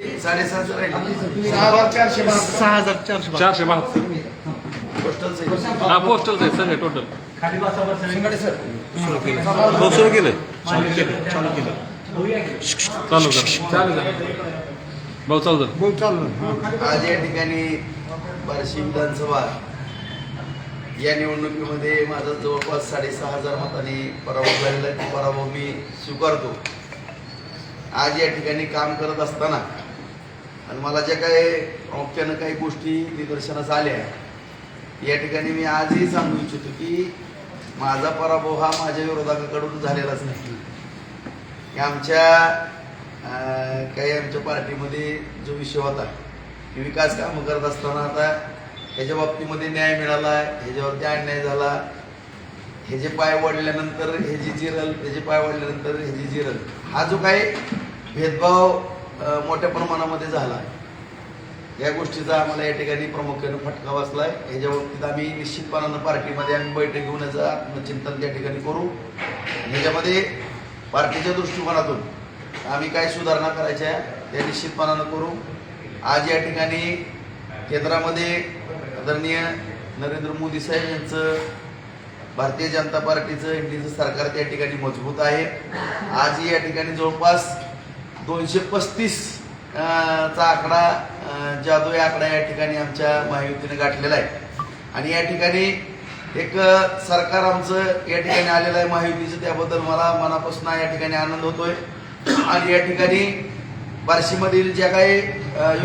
सहा हजार चारशे बहात्तर. सहा हजार चारशे बारा. चारशे बहात्तर. पोस्टल साईज हा पोस्टलचं आहे सगळे टोटल हो सुरू केलंय चालू केलं. चालू केलं. चालू कर. चालू कर. भाऊ चालू कर. आज या ठिकाणी बार्शी विधानसभा या निवडणुकीमध्ये माझा जवळपास साडेसहा हजार मतांनी पराभव झालेला पराभव मी स्वीकारतो. आज या ठिकाणी काम करत असताना आणि मला ज्या काही प्रामुख्यानं काही गोष्टी निदर्शनास आल्या या ठिकाणी मी आजही सांगू इच्छितो की माझा पराभव हा माझ्या विरोधकाकडून झालेलाच नाही. की आमच्या काही आमच्या पार्टीमध्ये जो विषय होता की विकास कामं करत असताना आता ह्याच्या बाबतीमध्ये न्याय मिळाला ह्याच्यावरती अन्याय झाला. हे जे पाय वाढल्यानंतर हे जी जिरल त्याचे पाय वाढल्यानंतर हे जी जिरल हा जो काही भेदभाव मोठ्या प्रमाणामध्ये झाला या गोष्टीचा आम्हाला या ठिकाणी प्रामुख्याने फटका वाचला आहे याच्या बाबतीत आम्ही निश्चितपणानं पार्टीमध्ये आम्ही बैठक घेऊन याचं आत्मचिंतन त्या ठिकाणी करू. ह्याच्यामध्ये पार्टीच्या दृष्टिकोनातून आम्ही काय सुधारणा करायच्या त्या निश्चितपणानं करू. आज या ठिकाणी केंद्रामध्ये आदरणीय नरेंद्र मोदी साहेब यांचं भारतीय जनता पार्टीचं इंडियनचं सरकार त्या ठिकाणी मजबूत आहे. आज या ठिकाणी जवळपास दोनशे पस्तीस चा आकडा जादू आकडा या ठिकाणी आमच्या महायुतीने गाठलेला आहे. आणि या ठिकाणी एक सरकार आमचं या ठिकाणी आलेलं आहे महायुतीचं त्याबद्दल मला मनापासून या ठिकाणी आनंद होतोय. आणि या ठिकाणी बार्शीमधील ज्या काही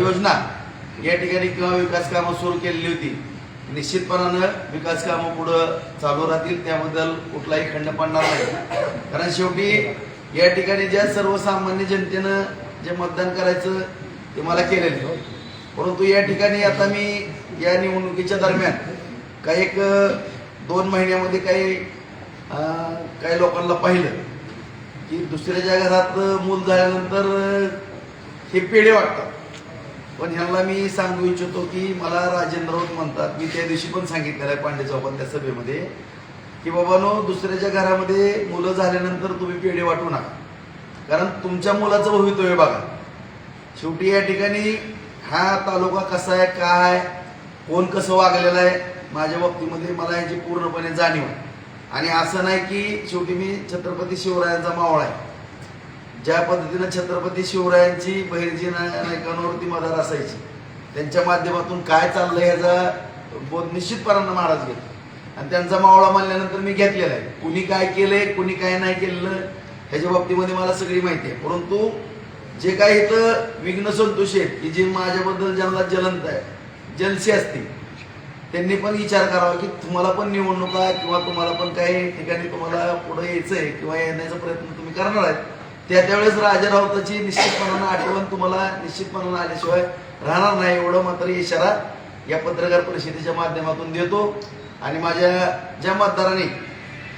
योजना या ठिकाणी किंवा विकास कामं सुरू केलेली होती निश्चितपणानं विकास कामं पुढं चालू राहतील त्याबद्दल कुठलाही खंड पडणार नाही. कारण शेवटी या ठिकाणी ज्या सर्वसामान्य जनतेनं जे मतदान करायचं ते मला केलेलं परंतु या ठिकाणी आता मी या निवडणुकीच्या दरम्यान काही एक दोन महिन्यामध्ये काही काही लोकांना पाहिलं की दुसऱ्याच्या घरात मूल झाल्यानंतर हे पेढे वाटतात. पण ह्यांना मी सांगू इच्छितो की मला राजेंद्र राऊत म्हणतात. मी त्या दिवशी पण सांगितलेलं आहे पांडे चौकात त्या सभेमध्ये. की बाबानो दुसऱ्याच्या घरामध्ये मुलं झाल्यानंतर तुम्ही पेढे वाटू नका. कारण तुमच्या मुलाचं भवितव्य बघा. शेवटी या ठिकाणी हा तालुका कसा आहे काय कोण कसं वागलेलं आहे माझ्या बाबतीमध्ये मला याची पूर्णपणे जाणीव आहे. आणि असं नाही की शेवटी मी छत्रपती शिवरायांचा मावळा आहे. ज्या पद्धतीनं छत्रपती शिवरायांची बहिर्जी नायकांवरती मदार असायची त्यांच्या माध्यमातून काय चाललं ह्याचा बोध निश्चितपणानं महाराज घेतो. आणि त्यांचा मावळा मानल्यानंतर मी घेतलेला आहे. कुणी काय केलंय कुणी काय नाही केलेलं ह्याच्या बाबतीमध्ये मला सगळी माहिती आहे. परंतु जे काही इथं विघ्न संतोष आहेत की जे माझ्याबद्दल ज्यांना जलंत आहे जलसी असतील त्यांनी पण विचार करावा की तुम्हाला पण निवडणुका किंवा तुम्हाला पण काही ठिकाणी तुम्हाला पुढे आहे किंवा येण्याचा प्रयत्न तुम्ही करणार आहेत त्या त्यावेळेस राजा राऊताची निश्चितपणानं आठवण तुम्हाला निश्चितपणानं आल्याशिवाय राहणार नाही. एवढं मात्र इशारा या पत्रकार परिषदेच्या माध्यमातून देतो. आणि माझ्या ज्या मतदारांनी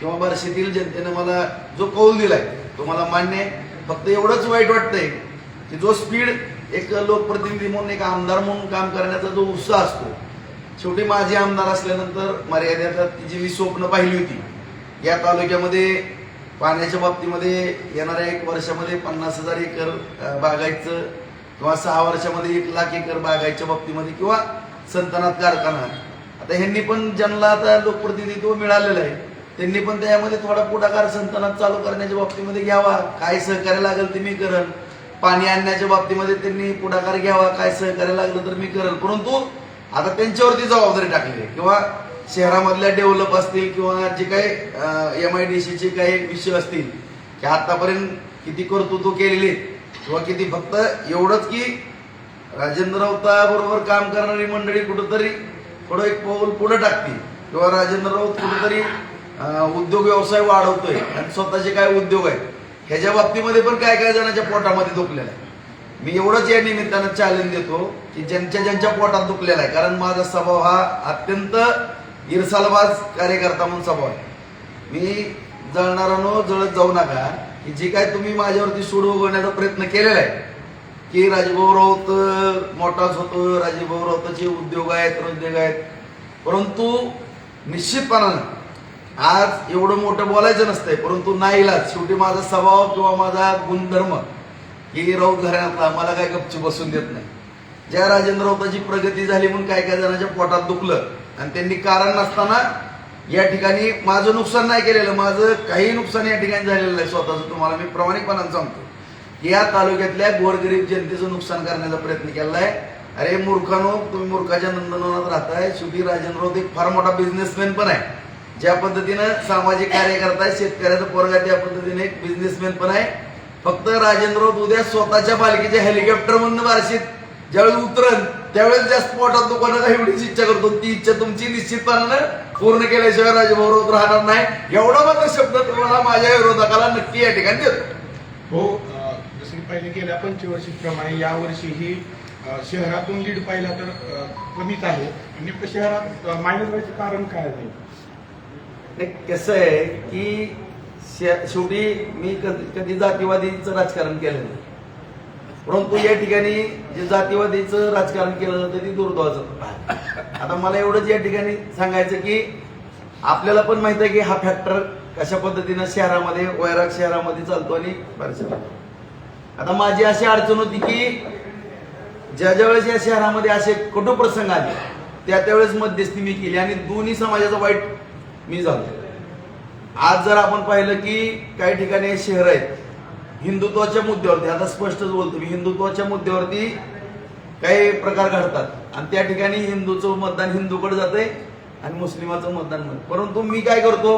किंवा बार्शीतील जनतेनं मला जो कौल दिलाय तो मला मान्य आहे. फक्त एवढंच वाईट वाटतंय की जो स्पीड एक लोकप्रतिनिधी म्हणून एक आमदार म्हणून काम करण्याचा जो उत्साह असतो शेवटी माझे आमदार असल्यानंतर मर्यादेतात तिची जी मी स्वप्न पाहिली होती. या तालुक्यामध्ये पाण्याच्या बाबतीमध्ये येणाऱ्या एक वर्षामध्ये पन्नास हजार एकर बागायचं किंवा सहा वर्षामध्ये एक लाख एकर बागायच्या बाबतीमध्ये किंवा संतनात कारखाना आता ह्यांनी पण ज्यांना आता लोकप्रतिनिधित्व मिळालेलं आहे त्यांनी पण त्यामध्ये थोडा पुढाकार संतनात चालू करण्याच्या बाबतीमध्ये घ्यावा. काय सहकार्य लागेल ते मी करेन. पाणी आणण्याच्या बाबतीमध्ये त्यांनी पुढाकार घ्यावा. काय सहकार्य लागलं तर मी करेन. परंतु आता त्यांच्यावरती जबाबदारी टाकली आहे. किंवा शहरामधल्या डेव्हलप असतील किंवा जे काही एम आय डी सीचे काही विषय असतील की आतापर्यंत किती कर्तृत्व केलेले किंवा किती फक्त एवढंच की राजेंद्र राऊता बरोबर काम करणारी मंडळी कुठंतरी थोडं एक पाऊल पुढे टाकते किंवा राजेंद्र राऊत कुठेतरी उद्योग व्यवसाय वाढवतोय आणि स्वतःचे काय उद्योग आहेत ह्याच्या बाबतीमध्ये पण काय काय जणांच्या पोटामध्ये दुखलेलं आहे. मी एवढंच या निमित्तानं चॅलेंज देतो की ज्यांच्या ज्यांच्या पोटात दुखलेला आहे. कारण माझा स्वभाव हा अत्यंत इरसालबाज कार्यकर्ता म्हणून स्वभाव आहे. मी जळणारानो जळत जाऊ नका. की जे काय तुम्ही माझ्यावरती सूड उगवण्याचा प्रयत्न केलेला आहे की राजभाऊ राऊत मोठाच होतो राजभाऊ राऊताचे उद्योग आहेत उद्योग आहेत. परंतु निश्चितपणानं आज एवढं मोठं बोलायचं नसतंय परंतु नाहीला शेवटी माझा स्वभाव किंवा माझा गुणधर्म की राऊत घराण्यातला मला काय गपचूप बसून देत नाही. ज्या राजेंद्र राऊताची प्रगती झाली म्हणून काय काय जणांच्या पोटात दुखलं आणि त्यांनी कारण नसताना या ठिकाणी माझं नुकसान नाही केलेलं माझं काही नुकसान या ठिकाणी झालेलं नाही स्वतःचं तुम्हाला मी प्रामाणिकपणानं सांगतो. या तालुक्यातल्या गोरगरीब जनतेचं नुकसान करण्याचा प्रयत्न केलेला आहे अरे मूर्खानो तुम्ही मूर्खाच्या नंदनवनात राहताय. शेवटी राजेंद्र राऊत एक फार मोठा बिझनेसमॅन पण आहे. ज्या पद्धतीनं सामाजिक कार्य करताय शेतकऱ्याचा पोरगा त्या पद्धतीने एक बिझनेसमॅन पण आहे. फक्त राजेंद्र राऊत उद्या स्वतःच्या पालिकेच्या हेलिकॉप्टर मधनं बारशीत ज्यावेळी उतरन त्यावेळेस जास्त पोटात दुकानं एवढीच इच्छा करतो. ती इच्छा तुमची निश्चितपणानं पूर्ण केल्याशिवाय राजेभाऊ राऊत राहणार नाही. एवढा मात्र शब्द तुम्हाला माझ्या विरोधकाला नक्की या ठिकाणी देतो. हो पहिले गेल्या पंचवर्षीप्रमाणे यावर्षीही शहरातून लीड पाहिला तर कमीच आहे. नेमकं शहरात मायनस व्हायचं कारण काय आहे? नाही, कसं आहे की शेवटी मी कधी कधी जातीवादीचं राजकारण केलं नाही. परंतु या ठिकाणी जे जातीवादीचं राजकारण केलं जातं ते दुर्दैवाचं आता मला एवढंच या ठिकाणी सांगायचं की आपल्याला पण माहीत आहे की हा फॅक्टर कशा पद्धतीनं शहरामध्ये वैराग शहरामध्ये चालतो आणि बऱ्याचशा आता माझी अशी अडचण होती की ज्या ज्या वेळेस या शहरामध्ये असे कटू प्रसंग आले त्या त्यावेळेस मध्यस्थी मी केली आणि दोन्ही समाजाचं वाईट मी झालो. आज जर आपण पाहिलं की काही ठिकाणी शहर आहेत हिंदुत्वाच्या मुद्द्यावरती आता स्पष्टच बोलतो मी हिंदुत्वाच्या मुद्द्यावरती काही प्रकार घडतात आणि त्या ठिकाणी हिंदूचं मतदान हिंदूकडे जाते आणि मुस्लिमाचं मतदान परंतु मी काय करतो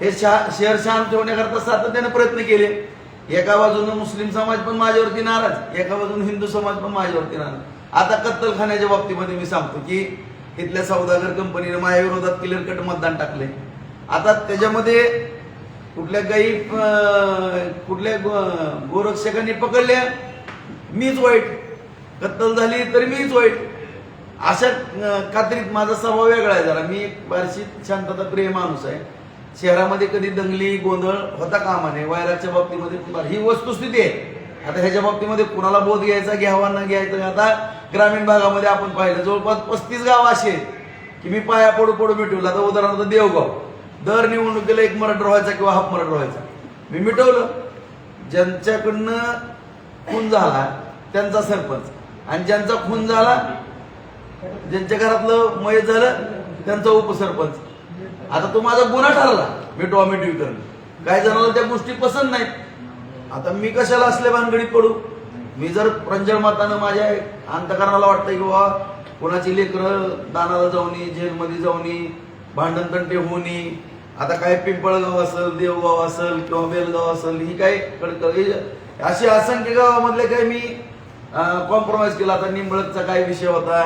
हे शा- शहर शांत ठेवण्याकरता सातत्याने प्रयत्न केले. एका बाजूनं मुस्लिम समाज पण माझ्यावरती नाराज एका बाजून हिंदू समाज पण माझ्यावरती नाराज. आता कत्तलखान्याच्या बाबतीमध्ये मी सांगतो की इथल्या सौदागर कंपनीने माझ्या विरोधात क्लिअर कट मतदान टाकले आता त्याच्यामध्ये कुठल्या काही कुठल्या गो- गोरक्षकांनी पकडल्या मीच वाईट. कत्तल झाली तरी मीच वाईट. अशा खात्रीत माझा स्वभाव वेगळा आहे जरा. मी एक बारशी शांतता प्रिय माणूस आहे. शहरामध्ये कधी दंगली गोंधळ होता कामा नये. वैराच्या बाबतीमध्ये ही वस्तुस्थिती आहे. आता ह्याच्या बाबतीमध्ये कुणाला बोध घ्यायचा घ्यावा न घ्यायचा? आता ग्रामीण भागामध्ये आपण पाहिलं जवळपास पस्तीस गाव असे की मी पाया पडू पडू मिटवलं. आता उदाहरणार्थ देवगाव. दर निवडणुकीला एक मराठ व्हायचा किंवा हाफ मर्डर व्हायचा. मी मिटवलं. ज्यांच्याकडनं खून झाला त्यांचा सरपंच. आणि ज्यांचा खून झाला ज्यांच्या घरातलं मयत झालं त्यांचा उपसरपंच. आता तो माझा गुन्हा ठरला मी मिटवी करणं काही जणांना त्या गोष्टी पसंत नाहीत. आता मी कशाला असल्या भानगडीत पडू? मी जर प्रंजल मातानं माझ्या अंतकरणाला वाटतंय की बाबा कोणाची लेकरं दानाला जाऊनी जेलमध्ये जाऊनी भांडण तंटे होणी आता काय पिंपळगाव असेल देवगाव असेल किंवा बेलगाव असेल ही काय कडकड हे अशी असंख्य गावामधले काही मी कॉम्प्रोमाइज केला. आता निंबळकचा काय विषय होता?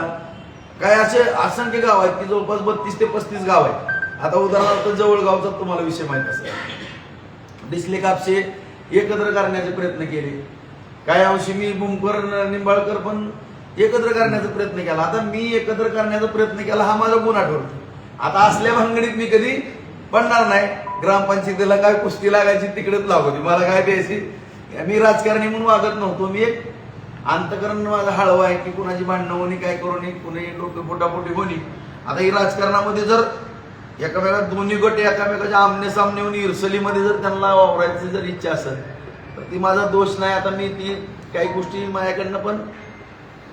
काय असे असंख्य गाव आहेत की जवळपास बत्तीस ते पस्तीस गाव आहेत. आता उदाहरणार्थ जवळगावचा तुम्हाला विषय माहीत असेल. डिस्ले कापसे एकत्र करण्याचे प्रयत्न केले? काही अंशी मी भूमकर निंबाळकर पण एकत्र करण्याचा प्रयत्न केला. आता मी एकत्र करण्याचा प्रयत्न केला हा माझा गुन्हा ठरतो. आता असल्या भानगडीत मी कधी पडणार नाही. ग्रामपंचायतीला काय कुस्ती लागायची तिकडेच लागवती मला काय द्यायची? मी राजकारणी म्हणून वागत नव्हतो. मी एक अंतकरण माझा हळवं आहे की कुणाची भांडणं होणी काय करू नये कुणी डोकं पोटापोटी होणी. आता ही राजकारणामध्ये जर एकामेका दोन्ही गट एकामेकाच्या आमने सामने होऊन इरसलीमध्ये जर त्यांना वावरायची जर इच्छा असेल तर ती माझा दोष नाही. आता मी ती काही गोष्टी माझ्याकडनं पण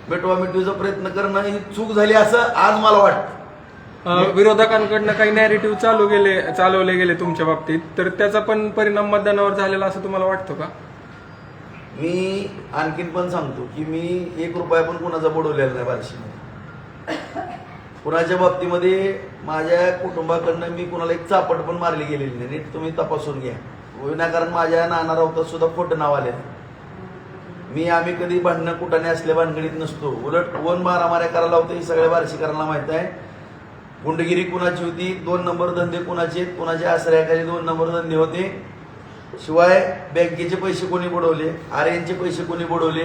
मिटवा मिटवीचा प्रयत्न करणं ही चूक झाली असं आज मला वाटतं. विरोधकांकडनं काही नॅरेटिव्ह चालू गेले चालवले गेले तुमच्या बाबतीत. तर त्याचा पण परिणाम मतदानावर झालेला असं तुम्हाला वाटतं का? मी आणखीन पण सांगतो की मी एक रुपया पण कुणाचा बुडवलेला नाही बार्शीमध्ये. कुणाच्या बाबतीमध्ये माझ्या कुटुंबाकडनं मी कुणाला एक चापट पण मारली गेलेली नाही. नीट तुम्ही तपासून घ्या. विनाकारण माझ्या नाना राऊतात सुद्धा खोटं नाव आले मी आम्ही कधी भांडणं कुठाने असल्या भानगडीत नसतो. उलट कोण मारामाऱ्या करायला होतं हे सगळ्या बारशीकरांना माहीत आहे. गुंडगिरी कुणाची होती? दोन नंबर धंदे कुणाचे कुणाच्या आश्रयाखाली दोन नंबर धंदे होते? शिवाय बँकेचे पैसे कोणी बुडवले? आर एनचे पैसे कोणी बुडवले?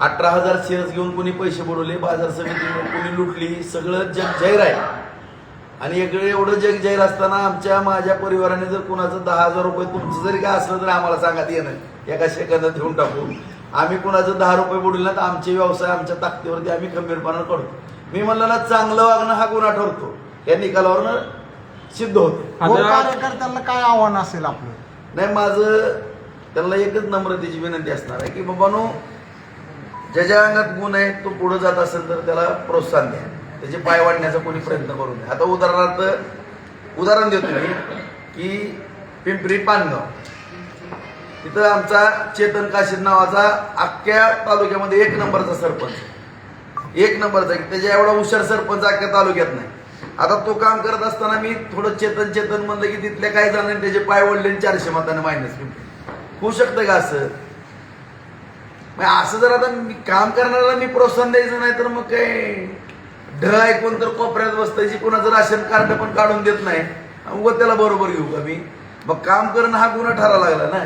अठरा हजार शेअर्स घेऊन कोणी पैसे बुडवले बाजार समितीवर कोणी लुटली सगळं जग जाहीर आहे. आणि इकडे एवढं जग जाहीर असताना आमच्या माझ्या परिवाराने जर कुणाचं दहा हजार रुपये तुमचं जरी काय असलं तरी आम्हाला सांगा येणं एका सेकंदात देऊन टाकू. आम्ही कुणाचं दहा रुपये बुडवले ना तर आमचे व्यवसाय आमच्या ताकदीवरती आम्ही खंबीरपणा करतो. मी म्हणलं ना चांगलं वागणं हा गुन्हा ठरतो. या निकालावरनं सिद्ध होतं. कार्यकर्त्यांना काय आव्हान असेल आपलं? नाही माझं त्यांना एकच नम्रतेची विनंती असणार आहे की बाबानो ज्याच्या अंगात गुण आहे तो पुढे जात असेल तर त्याला प्रोत्साहन द्या. त्याचे पाय वाढण्याचा कोणी प्रयत्न करू नये. आता उदाहरणार्थ उदाहरण देतो मी की पिंपरी पानगाव. तिथं आमचा चेतन काशीद नावाचा अख्ख्या तालुक्यामध्ये एक नंबरचा सरपंच एक नंबरचा की त्याच्या एवढा हुशार सरपंच अख्ख्या तालुक्यात नाही. आता तो काम करत असताना मी थोडं चेतन चेतन म्हणलं की तिथल्या काही जणांनी त्याचे पाय वडले आणि चारशे मताने मायनस होऊ शकतं का असं? मग असं जर आता मी काम करणाऱ्याला मी प्रोत्साहन द्यायचं नाही तर मग काय? ढ ऐकून तर कोपऱ्यात बसतायची कोणाचं राशन कार्ड पण काढून देत नाही. उगं त्याला बरोबर घेऊ का मी? मग काम करणं हा गुन्हा ठरा लागला ना.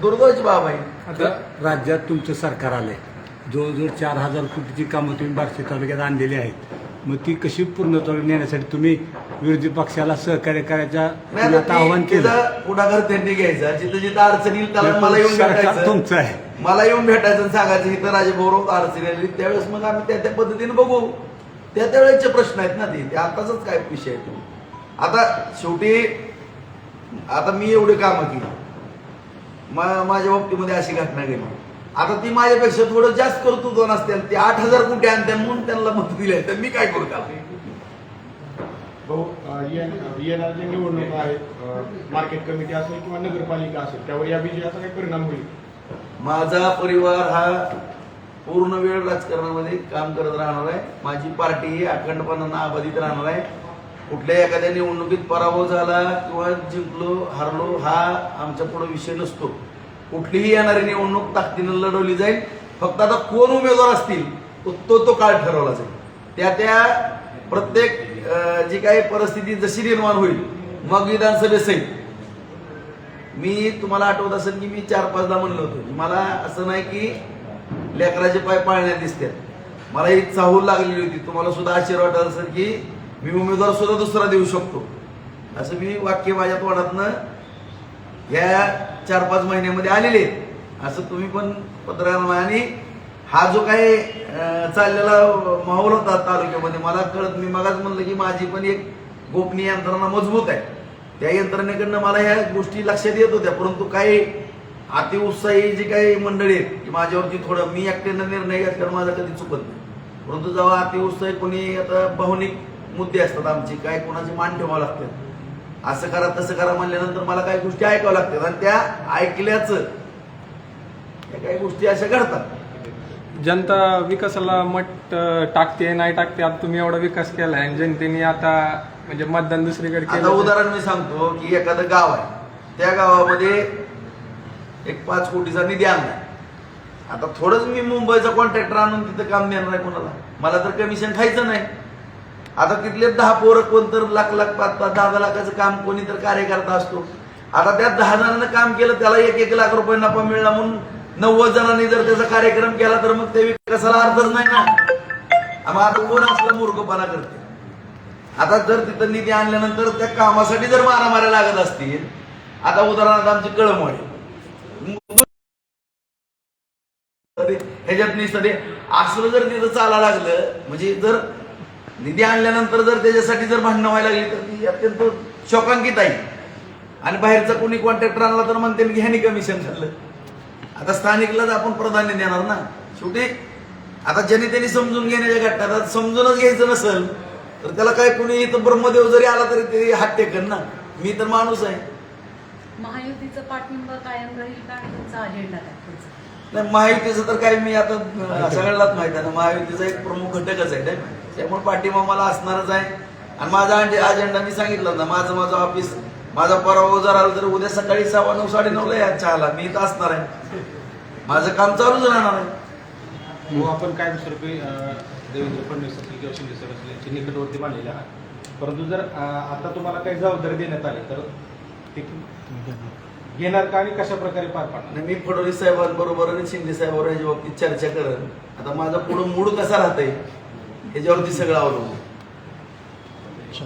दुर्दैवाची बाब आहे. आता राज्यात तुमचं सरकार आलंय. जवळजवळ चार हजार कोटीची कामं तुम्ही बार्शी तालुक्यात आणलेली आहेत. मग ती कशी पूर्णत्वाला नेण्यासाठी तुम्ही विरोधी पक्षाला सहकार्य करायच्या नाही आता आता आव्हान ती- केलं? पुढाकार त्यांनी घ्यायचा जिथं जिथं अडचण येईल त्याला मला येऊन सरकार भेटायचं. तुमचं आहे. मला येऊन भेटायचं आणि सांगायचं इथं राजभौरव अडचणी आली त्यावेळेस मग आम्ही त्या त्या पद्धतीने बघू. त्या त्यावेळेसचे प्रश्न आहेत ना ते ते आताच काय विषय आहे तो. आता शेवटी आता मी एवढी कामं केली. मा- माझ्या बाबतीमध्ये अशी घटना गेली आता ती माझ्यापेक्षा थोडं जास्त कर्तृत्व नसतील ते आठ हजार कुठे आणते म्हणून त्यांना मत दिले तर मी काय करू भाऊ येण- येणाऱ्या ज्या निवडणुका आहेत मार्केट कमिटी असेल किंवा नगरपालिका असेल त्यावर या विजयाचा काही परिणाम होईल? माझा परिवार हा पूर्ण वेळ राजकारणामध्ये काम करत राहणार आहे. माझी पार्टी ही अखंडपणानं अबाधित राहणार आहे. कुठल्या एखाद्या निवडणुकीत पराभव झाला किंवा जिंकलो हारलो हा आमच्या पुढे विषय नसतो. कुठलीही येणारी निवडणूक ताकदीनं लढवली जाईल. फक्त आता कोण उमेदवार असतील तो तो, तो काळ ठरवला जाईल. त्या त्या प्रत्येक जी काही परिस्थिती जशी निर्माण होईल मग विधानसभेसहित मी तुम्हाला आठवत असेल की मी चार पाचदा म्हणलं होतं मला असं नाही की लेकराचे पाय पाळण्यात दिसतात. मला ही चाहूल लागलेली होती. तुम्हाला सुद्धा आश्चर्य वाटत असेल की मी उमेदवार सुद्धा दुसरा देऊ शकतो. असं मी वाक्य माझ्या तोंडातनं या चार पाच महिन्यामध्ये आलेले आहेत. असं तुम्ही पण पत्रकार आणि हा जो काही चाललेला माहोल होता तालुक्यामध्ये मला कळत मी मगाच म्हणलं की माझी पण एक गोपनीय यंत्रणा मजबूत आहे. त्या यंत्रणेकडनं मला ह्या गोष्टी लक्षात येत होत्या. परंतु काही अतिउत्साही जी काही मंडळी आहेत की माझ्यावरती थोडं मी एकट्यानं निर्णय घेत कारण माझा कधी चुकत नाही. परंतु जेव्हा अतिउत्साही कोणी आता भावनिक मुद्दे असतात आमचे काय कोणाचे मान ठेवावं लागतात असं करा तसं करा म्हणल्यानंतर मला काही गोष्टी ऐकाव्या लागतात आणि त्या ऐकल्याचं त्या काही गोष्टी अशा घडतात. जनता विकासाला मत अं, टाकते नाही टाकते आता तुम्ही एवढा विकास केलाय आणि जनतेने आता म्हणजे मतदान दुसरीकडे केलं उदाहरण मी सांगतो की एखादं गाव आहे. त्या गावामध्ये एक पाच कोटीचा निधी आणलाय. आता थोडंच मी मुंबईचा कॉन्ट्रॅक्टर आणून तिथं काम देणार आहे कोणाला. मला तर कमिशन खायचं नाही. आता तिथले दहा पोरं कोण तर लाख लाख पाच पाच दहा दहा लाखाचं काम कोणी तर कार्यकर्ता असतो. आता त्या दहा जणांना काम केलं त्याला एक एक लाख रुपये नफा मिळला म्हणून नव्वद जणांनी जर त्याचा कार्यक्रम केला तर मग ते विकासाला अर्थच नाही ना. मग आता कोण असलं मूर्खपणा करते? आता जर तिथं निधी आणल्यानंतर त्या कामासाठी जर मारामाऱ्या लागत असतील आता उदाहरणार्थ आमची कळमवाडी. ह्याच्यात निसते असलं जर तिथं चाला लागलं म्हणजे जर निधी आणल्यानंतर जर त्याच्यासाठी जर भांडणं व्हायला लागली तर ती अत्यंत शोकांकित आहे. आणि बाहेरचा कोणी कॉन्ट्रॅक्टर आणला तर म्हणते की ह्यानी कमिशन खाल्लं आता स्थानिकलाच आपण प्राधान्य देणार ना. शेवटी आता ज्याने त्यांनी समजून घेण्याच्या घटना आता समजूनच घ्यायचं नसेल तर त्याला काय कोणी इथं ब्रह्मदेव जरी आला तरी ते हात टेकन ना. मी तर माणूस आहे. महायुतीचा पाठिंबा कायम राहील का? अजेंडा काय? नाही महायुतीचं तर काही मी आता अं, सगळ्यालाच माहीत आहे. ना महायुतीचा एक प्रमुख घटकच आहे त्यामुळे पाठिंबा मला असणारच आहे. आणि माझा अजेंडा मी सांगितलं ना माझं माझं ऑफिस माझा पराभव जर आला तर उद्या सकाळी सव्वा नऊ साडे नऊला या चहाला. मी इथं असणार आहे. माझं काम चालूच राहणार आहे. हो, आपण कायमस्वरूपी अं, देवेंद्र फडणवीस असतील किंवा शिंदे सर असतील यांची निकटवर्ती मानलेले आहात. परंतु जर आता तुम्हाला काही जबाबदारी देण्यात आली तर ते घेणार का आणि कशा प्रकारे पार पाडणार आणि मी फडणवीस साहेबांबरोबर आणि शिंदे साहेबांवर याच्या बाबतीत चर्चा करेन आता माझा पुढं मूड कसा राहतंय ह्याच्यावरती सगळं अवलंबून अच्छा.